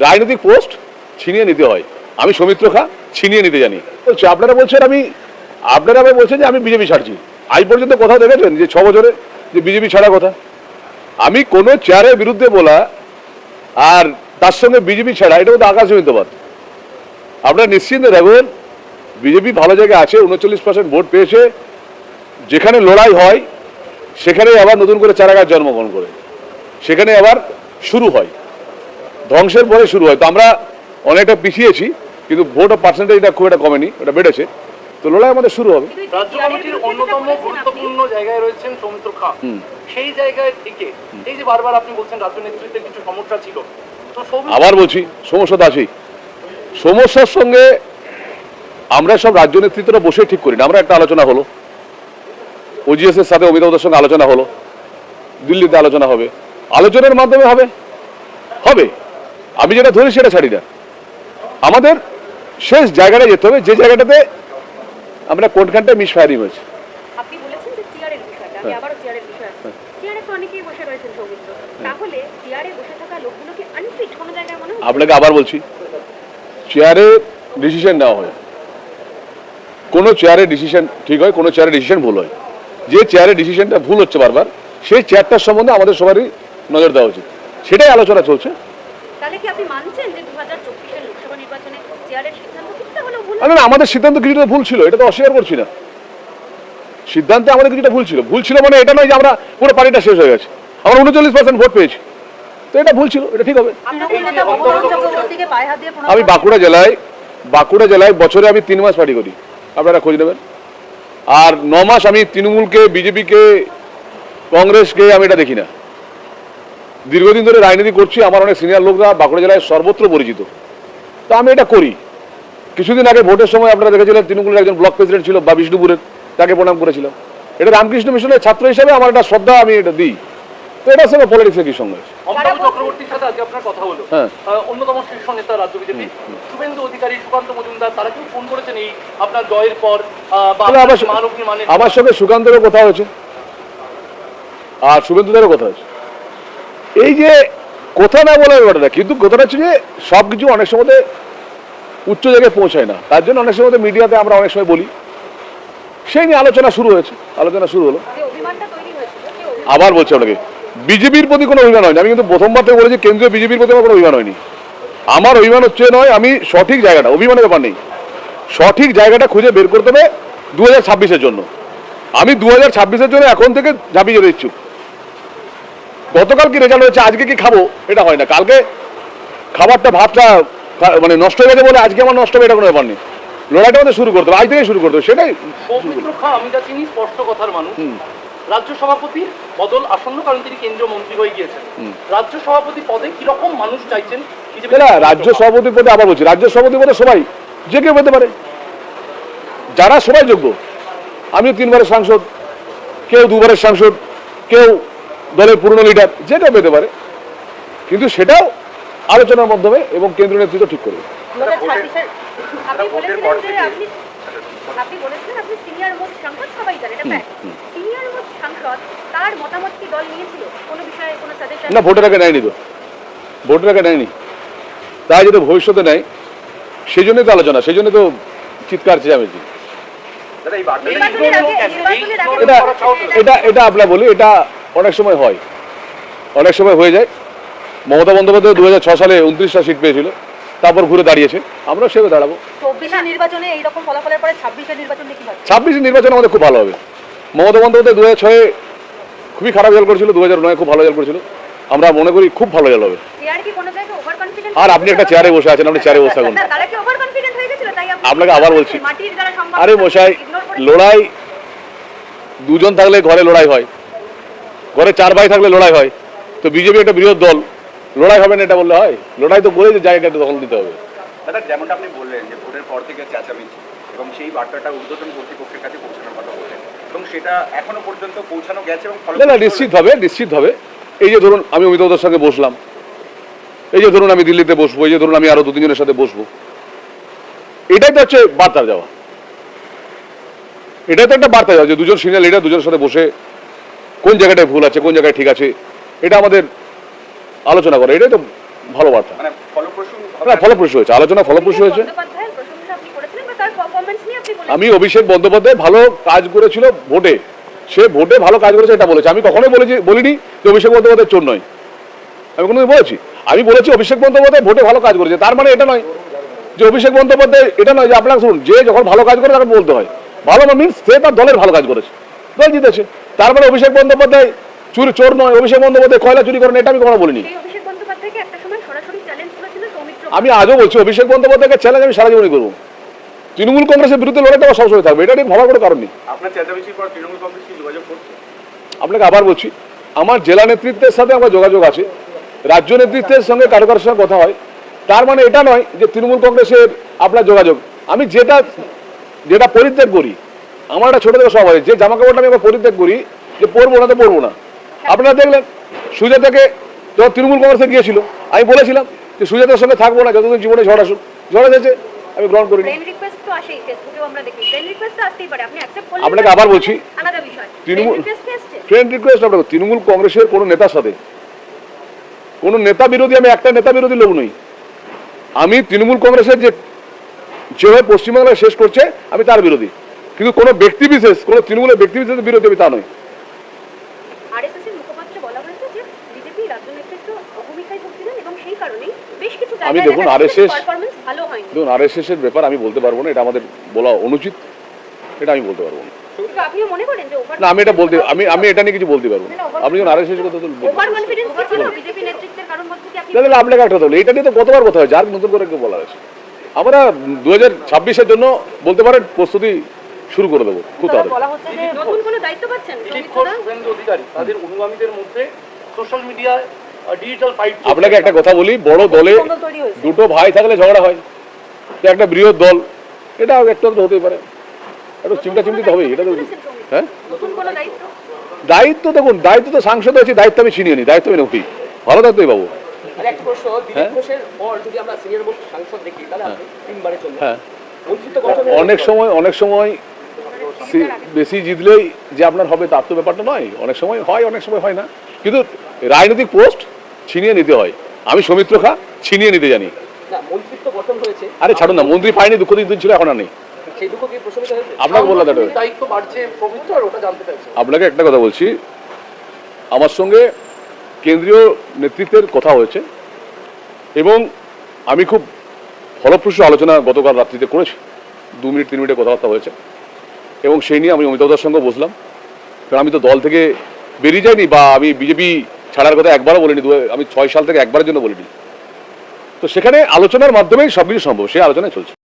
রাজনৈতিক পোস্ট ছিনিয়ে নিতে হয়। আমি সৌমিত্র খা, ছিনিয়ে নিতে জানি। বলছি, আপনারা বলছেন আমি, আপনারা আবার বলছেন যে আমি বিজেপি ছাড়ছি। আজ পর্যন্ত কোথাও দেখেছেন যে ছ বছরে যে বিজেপি ছাড়া কথা? আমি কোনো চেয়ারের বিরুদ্ধে বলা আর তার সঙ্গে বিজেপি ছাড়া, এটা তো আকাশ জমিতবাদ আপনারা নিশ্চিন্তে থাকুন বিজেপি ভালো জায়গায় আছে, উনচল্লিশ পার্সেন্ট ভোট পেয়েছে। যেখানে লড়াই হয় সেখানে আবার নতুন করে চারাগাছ জন্মগ্রহণ করে। সেখানে আবার শুরু হয়। ধ্বংসের পরে শুরু হয়। তো আমরা অনেকটা পিছিয়েছি কিন্তু ভোট পার্সেন্টেজটা খুব একটা কমেনি ওটা বেড়েছে। তো লড়াই আমাদের শুরু হবে। রাজ্য কমিটির অন্যতম যেটা বলেছেন আপনি, গুরুত্বপূর্ণ জায়গায় রয়েছেন সৌমিত্র খা। সেই জায়গায় থেকে এই যে বারবার আপনি বলছেন রাজ্য নেতৃত্বে কিছু সমস্যা ছিল আবার বলছি সমস্যা তো আছেই। সমস্যার সঙ্গে আমরা সব রাজ্য নেতৃত্বরা বসে ঠিক করি না আমরা একটা আলোচনা হলো। ওজিএস এর সাথে অমিতাভদের সঙ্গে আলোচনা হলো। দিল্লিতে আলোচনা হবে। আলোচনার মাধ্যমে হবে? হবে। আমি যেটা ধরি সেটা ছাড়ি না। আমাদের শেষ জায়গাটায় যেতে হবে যে জায়গাটাতে আমরা কোনখানটায় মিস ফায়ারিং হয়েছে হ্যাঁ। মনে হয় আপনাকে আবার বলছি চেয়ারে ডিসিশন নেওয়া হয়। কোনো চেয়ারে ডিসিশন ঠিক হয় কোনো চেয়ারে ডিসিশন ভুল হয়। যে চেয়ারে ডিসিশনটা ভুল হচ্ছে বারবার সেই চেয়ারটার সম্বন্ধে আমাদের সবারই নজর দেওয়া উচিত। সেটাই আলোচনা চলছে। তাহলে কি আপনি মানছেন যে দু হাজার চব্বিশের লোকসভা নির্বাচনে চেয়ারের সিদ্ধান্ত কিছুটা হলেও ভুল? না, না না, আমাদের সিদ্ধান্ত কিছুটা ভুল ছিল এটা তো অস্বীকার করছি না। সিদ্ধান্তে আমাদের কিছুটা ভুল ছিল। ভুল ছিল মানে এটা নয় যে আমরা পুরো পার্টিটা শেষ হয়ে গেছে। আমরা উনচল্লিশ পার্সেন্ট ভোট পেয়েছি। তো এটা ভুল ছিল এটা ঠিক হবে। আমি বাঁকুড়া জেলায় বাঁকুড়া জেলায় বছরে আমি তিন মাস পার্টি করি। আপনারা খোঁজ নেবেন। আর ন মাস আমি তৃণমূলকে বিজেপিকে কংগ্রেসকে আমি এটা দেখি না। দীর্ঘদিন ধরে রাজনীতি করছি আমার অনেক সিনিয়র লোকরা বাঁকুড়া জেলায় সর্বত্র পরিচিত। তা আমি এটা করি। কিছুদিন আগে ভোটের সময় আপনারা দেখেছিলেন তৃণমূলের একজন ব্লক প্রেসিডেন্ট ছিল বা বিষ্ণুপুরের তাকে প্রণাম করেছিলাম। এটা রামকৃষ্ণ মিশনের ছাত্র হিসেবে আমার একটা শ্রদ্ধা আমি এটা দিই। তো এটার সঙ্গে পলিটিক্সের কি সঙ্গে চক্রবর্তীর সাথে আজকে আপনার কথা হলো। হ্যাঁ। অন্যতম শীর্ষ নেতা রাজ্য বিজেপি। শুভেন্দু অধিকারী সুকান্ত মজুমদার তারা কেউ ফোন করেছেন এই আপনার জয়ের পর আহ, বা তাহলে আমার আপনার মান অভিমানের আমার সঙ্গে সুকান্তেরও কথা হয়েছে। আর শুভেন্দুদেরও কথা হয়েছে। এই যে কথা না বলার ব্যাপারটা কিন্তু কথাটা হচ্ছে যে সব কিছু অনেক সময় উচ্চ জায়গায় পৌঁছায় না। তার জন্য অনেক সময় মিডিয়াতে আমরা অনেক সময় বলি। সেই নিয়ে আলোচনা শুরু হয়েছে আলোচনা শুরু হলো। আবার বলছি আপনাকে বিজেপির প্রতি কোনো অভিমান হয়নি। আমি কিন্তু প্রথমবার থেকে বলেছি কেন্দ্রীয় বিজেপির প্রতি আমার কোনো অভিমান হয়নি। আমার অভিমান হচ্ছে নয় আমি সঠিক জায়গাটা অভিমানের ব্যাপার নেই। সঠিক জায়গাটা খুঁজে বের করতে হবে দু হাজার ছাব্বিশের জন্য। আমি দু হাজার ছাব্বিশের জন্য এখন থেকে ঝাঁপিয়ে যেতে ইচ্ছুক। গতকাল কি রেজাল্ট হয়েছে? আজকে কি খাব? এটা হয় না। কালকে খাবারটা ভাতটা মানে নষ্ট হয়ে গেছে বলে আজকে আমার নষ্ট হবে এটা কোনো ব্যাপার নেই। লড়াইটা আমাদের শুরু করতে হবে আজ থেকে শুরু করতে হবে সেটাই আমি যা চিনি স্পষ্ট কথার মানুষ। রাজ্য সভাপতির বদল আসন্ন কারণ তিনি কেন্দ্রীয় মন্ত্রী হয়ে গিয়েছেন। রাজ্য সভাপতি পদে কীরকম মানুষ চাইছেন? না রাজ্য সভাপতি। পদে আবার বলছি রাজ্য সভাপতি পদে সবাই যে কেউ পেতে পারে। যারা সবাই যোগ্য আমিও তিনবারের সাংসদ কেউ দুবারের সাংসদ কেউ দলের পুরনো লিডার যেটা পেতে পারে। কিন্তু সেটাও আলোচনার মাধ্যমে এবং কেন্দ্রীয় নেতৃত্ব ঠিক করবে। দু হাজার ছাব্বিশের আপনি বলেছিলেন আপনি আপনি বলেছিলেন আপনি সিনিয়র মোস্ট সাংসদ সবাই জানেন এটা সিনিয়র মোস্ট সাংসদ তার মতামত কি দল নিয়েছিল? কোনো বিষয়ে কোনো সাজেশন না ভোটের আগে নেয়নি তো। ভোটের আগে নেয়নি। তাই যদি ভবিষ্যতে নেয় সেই জন্যই তো আলোচনা সেই জন্য তো চিৎকার চেঁচামেচি। এটা এটা এটা আপনার বলি এটা অনেক সময় হয়। অনেক সময় হয়ে যায়। মমতা বন্দ্যোপাধ্যায় দু হাজার ছ সালে উনত্রিশটা সিট পেয়েছিল। তারপর ঘুরে দাঁড়িয়েছে। আমরা সেভাবে দাঁড়াবো। চব্বিশের নির্বাচনে আমাদের খুব ভালো হবে। মমতা বন্দ্যোপাধ্যায় দু হাজার ছয়ে খুবই খারাপ রেজাল্ট করেছিল। দু হাজার নয় খুব ভালো রেজাল্ট করেছিল। আমরা মনে করি খুব ভালো রেজাল্ট হবে। আর আপনি একটা চেয়ারে বসে আছেন আপনি চেয়ারে বসে থাকুন। আপনাকে আবার বলছি। আরে মশাই লড়াই দুজন থাকলে ঘরে লড়াই হয়। ঘরে চার ভাই থাকলে লড়াই হয়। তো বিজেপি একটা বৃহৎ দল। লড়াই হবে না এটা বললে হয়? লড়াই তো বলে যে জায়গাটা দখল দিতে হবে। দাদা যেমনটা আপনি বললেন যে ভোটের পর থেকে চেঁচামেচি এবং সেই বার্তাটা ঊর্ধ্বতন কর্তৃপক্ষের কাছে পৌঁছানোর কথা বললেন এবং সেটা এখনও পর্যন্ত পৌঁছানো গেছে এবং না না নিশ্চিত হবে নিশ্চিত হবে। এই যে ধরুন আমি অমিতাভদের সঙ্গে বসলাম। এই যে ধরুন আমি দিল্লিতে বসবো এই যে ধরুন আমি আরও দু তিনজনের সাথে বসবো। এটাই তো হচ্ছে বার্তা যাওয়া এটাই তো একটা বার্তা যাওয়া যে দুজন সিনিয়র লিডার দুজনের সাথে বসে কোন জায়গাটায় ভুল আছে কোন জায়গায় ঠিক আছে এটা আমাদের আলোচনা করে এটাই তো ভালো বার্তা। মানে ফলপ্রসূ না ফলপ্রসূ হয়েছে আলোচনা ফলপ্রসূ হয়েছে। আমি অভিষেক বন্দ্যোপাধ্যায় ভালো কাজ করেছিল ভোটে সে ভোটে ভালো কাজ করেছে এটা বলেছে। আমি কখনোই বলেছি বলিনি যে অভিষেক বন্দ্যোপাধ্যায় চোর নয়। আমি কোনোদিন বলেছি। আমি বলেছি অভিষেক বন্দ্যোপাধ্যায় ভোটে ভালো কাজ করেছে তার মানে এটা নয় যে অভিষেক বন্দ্যোপাধ্যায় এটা নয় যে আপনার শুনুন যে যখন ভালো কাজ করে তাকে বলতে হয়। ভালো মিনস সে তার দলের ভালো কাজ করেছে। দল জিতেছে। তার মানে অভিষেক বন্দ্যোপাধ্যায় চুরি চোর নয় অভিষেক বন্দ্যোপাধ্যায় কয়লা চুরি করেন এটা আমি কখনো বলিনি। সেই অভিষেক বন্দ্যোপাধ্যায়কে একটা সময় সরাসরি চ্যালেঞ্জ করেছিল সৌমিত্র আমি আজও বলছি অভিষেক বন্দ্যোপাধ্যায়কে চ্যালেঞ্জ আমি সারা জীবনই করব। তৃণমূল কংগ্রেসের বিরুদ্ধে লড়াইটা আমার সবসময় থাকবে এটা নিয়ে ভাবার কোনো কারণ নেই। আপনাকে আবার বলছি আমার জেলা নেতৃত্বের সাথে আমার যোগাযোগ আছে রাজ্য নেতৃত্বের সঙ্গে কারও কারোর সঙ্গে কথা হয় তার মানে এটা নয় যে তৃণমূল কংগ্রেসের আপনার যোগাযোগ। আমি যেটা যেটা পরিত্যাগ করি আমার একটা ছোট থেকে সব হয় যে জামা কাপড়টা আমি আবার পরিত্যাগ করি যে পরবো না তো পরবো না। আপনারা দেখলেন সুজাতাকে যখন তৃণমূল কংগ্রেসে গিয়েছিল আমি বলেছিলাম যে সুজাতার সঙ্গে থাকব না যতদিন জীবনে ঝড় আসুক। ঝড় এসেছে আমি গ্রহণ করলেন আপনাকে আবার বলছি, Trinamool- friend request friend request আপনাকে তৃণমূল কংগ্রেসের কোনো নেতার সাথে। কোনো নেতা বিরোধী আমি একটা নেতা বিরোধী লোক নই। আমি তৃণমূল কংগ্রেসের যে যেভাবে পশ্চিমবাংলায় শেষ করছে আমি তার বিরোধী। কিন্তু কোনো ব্যক্তি বিশেষ কোনো তৃণমূলের ব্যক্তি বিশেষ বিরোধী আমি তা নই আরএসএস এর মুখপাত্র বলা হয়েছে যে বিজেপি রাজ্য নেতৃত্ব অভূমিকায় ভুগছিলেন এবং সেই কারণেই বেশ কিছু আমি দেখুন, পারফরমেন্স ভালো হয়নি। দেখুন আর এস এর ব্যাপার আমি বলতে পারব না এটা আমাদের বলা অনুচিত এটা আমি বলতে পারব না। না আমি এটা বলতে আমি আমি এটা নিয়ে কিছু বলতে পারব না। আপনি যখন আর এস এর কথা আপনি তাহলে আপনাকে একটা কথা বলি এটা নিয়ে তো গতবার কথা হয় আর নতুন করে কেউ বলা হয়েছে আমরা দু হাজার ছাব্বিশের জন্য বলতে পারেন প্রস্তুতি শুরু করে দেবো খুব বলা হচ্ছে যে নতুন কোনো দায়িত্ব পাচ্ছেন দিলীপ সৌমিত্র ঘোষ দা? শুভেন্দু অধিকারী তাদের অনুগামীদের মধ্যে সোশ্যাল মিডিয়ায় ডিজিটাল ফাইট আপনাকে একটা কথা বলি বড় দলে দুটো ভাই থাকলে ঝগড়া হয় একটা বৃহৎ দল এটা একটু হতেই পারে। একটু চিমটা চিমটি তো হবেই এটা তো হ্যাঁ? দায়িত্ব? দায়িত্ব দেখুন দায়িত্ব তো সাংসদ আছে দায়িত্ব আমি ছিনিয়ে নিই দায়িত্ব আমি নেবই ভালো দায়িত্বই পাবো আর একটা প্রশ্ন দিলীপ ঘোষের পর যদি আমরা সিনিয়র মোস্ট সাংসদ দেখি তাহলে আপনি তিনবারের জন্য হ্যাঁ। মন্ত্রিত্ব গঠন অনেক সময় অনেক সময় সি- বেশি জিতলেই যে আপনার হবে তার তো ব্যাপারটা নয়। অনেক সময় হয় অনেক সময় হয় না। কিন্তু রাজনৈতিক পোস্ট ছিনিয়ে নিতে হয়। আমি সৌমিত্র খা ছিনিয়ে নিতে জানি। আরে ছাড়ুন না মন্ত্রী পাইনি দুঃখ দিন ছিল এখন আর নেই। আপনাকে বললাম আপনাকে একটা কথা বলছি। আমার সঙ্গে কেন্দ্রীয় নেতৃত্বের কথা হয়েছে। এবং আমি খুব ফলপ্রসূ আলোচনা গতকাল রাত্রিতে করেছি। দু মিনিট তিন মিনিটে কথাবার্তা হয়েছে। এবং সেই নিয়ে আমি অমিতাভদার সঙ্গে বসলাম। কারণ আমি তো দল থেকে বেরিয়ে যাইনি বা আমি বিজেপি ছাড়ার কথা একবারও বলিনি আমি ছয় সাল থেকে একবারের জন্য বলিনি। তো সেখানে আলোচনার মাধ্যমেই সব কিছু সম্ভব, সেই আলোচনায় চলছে।